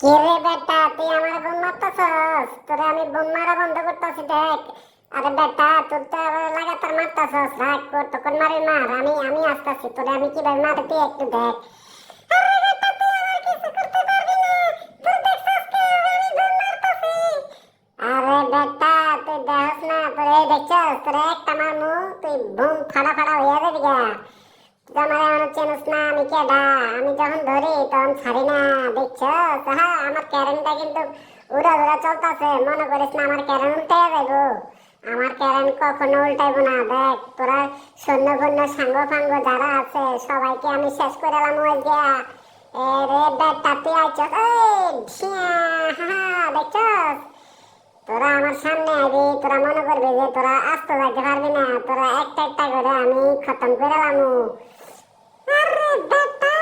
কে রে বেটা, তুই আমার বোন মারতাছস? তোরে আমি বোন মারা বন্ধ করতেছি, দেখ। আরে বেটা, তোর তো লাগাতার মারতাছস, রাগ কর তখন মারি মার, আমি আমি আসতাছি, তোরে আমি কীভাবে মারি তুই একটু দেখ। আরে বেটা, তুই দেখছ না একটা মারমু, তুই বোন ফাড়া ফাড়া হইয়া যাবি গা। আমি যখন ধরি, তখন না আমার ক্যারেন্টটা কিন্তু উড়া উড়া চলতেছে। মনে করিস না, আমার ক্যারেন্ট আমার ক্যারেন্ট কখনো উল্টাইবো না। দেখ, তোরা সৈন্য আছে, সবাইকে আমি শেষ করে এলাম ওই দিয়া রে আমার সামনে আইবি, তোরা মনে করবি যে তোরা আসতে যাইতে পারবি না। তোরা একটা একটা করে আমি খতম করে লামু আরে বেটা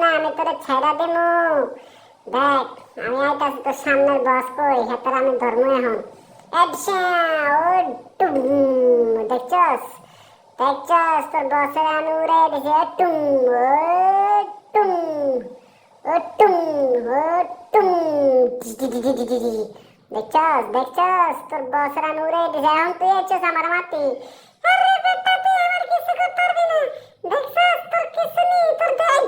না, আমি তোরে ছেড়া দিমু দেখ, আমি আইতাছি তোর সামনের বস কই হাতের আমি ধর্ম এখন আচ্ছা ও টুম, দেখছস? দেখছস, তোর বসের আমি উড়ে দিছি। টুম, ও টুম ও টুম ও টুম। দেখছস দেখছস, তোর বসের আমি উড়ে দিছি। এখন তুই আছিস আমার মাটি। আরে বেটা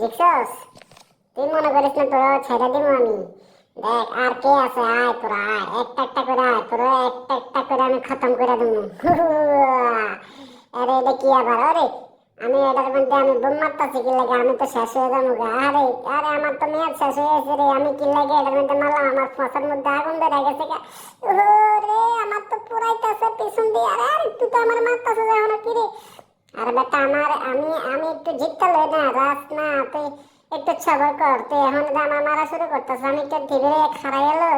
দেখছস? তুই মনে করিস না তোর ছেড়ে দিব আমি। দেখ, আর কে আছে? আয় তোরা, আয়। একটা একটা করে আয় তোর একটা একটা করে আমি খতম করে দেবো আরে, এটা কি আবার? আরে, আমি এটার মধ্যে আমি বোম মারতাছি, কি লাগে? আমি তো শেষ হয়ে যাব আরে আরে, আমার তো মেয়াদ শেষ হয়ে গেছে রে। আমি কি লাগে এটার মধ্যে মারলাম? আমার ফসল মধ্যে আগুন ধরে গেছে রে, আমার তো পুরাইতেছে পিছন দিয়ে। আরে আরে, তুই তো আমার মারতাছে এখন কি রে? আরে বেটা আমার আমি আমি একটু জিততে লই না রাস না তুই একটু সবর কর তুই এখন যে আমার মারা শুরু করতেছ আমি একটু ধীরে খারাই এলো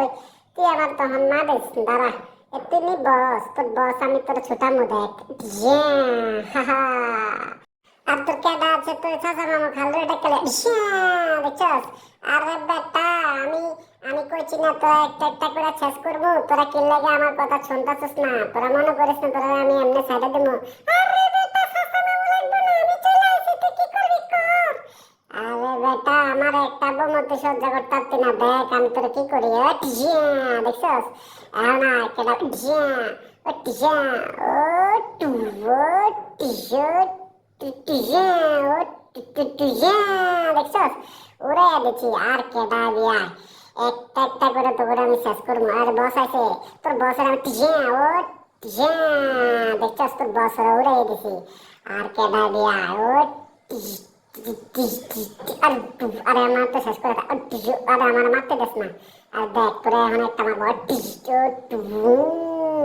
তুই আমার তখন না দিস দাঁড়া এতনি বস তোর বস আমি তোর ছোটামো দেখ ইয়া, হা আর তোর কেডা আছে তোর চাচা মামা খালু এটা কেলে দেখছস? আরে বেটা আমি আমি কইছি না তোরা একটা একটা করে শেষ করব তোরা কি লাগে আমার কথা শুনতেছিস না তোরা মনে করিস না তোরা আমি এমনি সাইডে দেবো আরে বেটা চাচা মামা লাগবে না আমি চলে আসি তুই কি করবি কর আরে বেটা আমার একটা বমতে সহ্য করতে পারতি না। দেখ, আমি তোর কি করি? ও টিজিয়া দেখছস? এখন কেডা টিজিয়া ও টিজিয়া ও টু ও টিজো টিজিয়া ও টিজিয়া দেখছস? ওরে দিচ্ছি আর কেডা বিয়া একটা একটা করে তো করে আমি শেষ করব। আর বস আছে, তোর বসের আমি টিজিয়া ও টিজিয়া দেখছস? তোর বসের ওরে দিছি। আর কেডা বিয়া ও আরে আরে আমার তো শেষ করে। আর আমার মারতে দেস না আর দেখ তোরা এখন একটা মারবো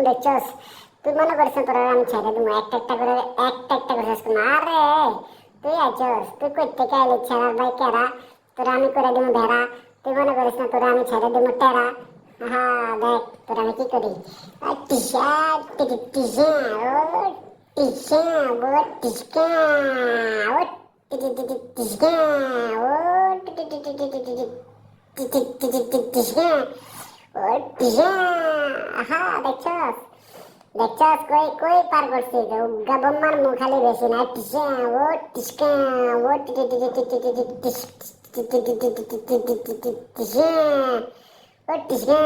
দেখছস তুই মনে করিস না তোরা আমি ছেড়ে দিব একটা একটা করে একটা একটা করে শেষ করব আরে তুই আছস তুই কই থেকে আইলি ছেড়ার ভাই কেরা তোরা আমি করে দিব ভেড়া তুই মনে করিস না তোরা আমি ছেড়ে দিব টেরা হ্যাঁ দেখ তোরা আমি কি করি টিসা টিসা ও টিসা ও টিসকা ও টিটি টিটি টিসকা ও TT TT TT TT TT TT TT টিসকা ও টিসা হ্যাঁ দেখছস দেখছস কই কই পার করছি যে উগা বোম্মার মুখালি বেশি না টিসা ও টিসকা ও TT TT TT TT টিস TT TT TT TT TT টিসা ও টিসকা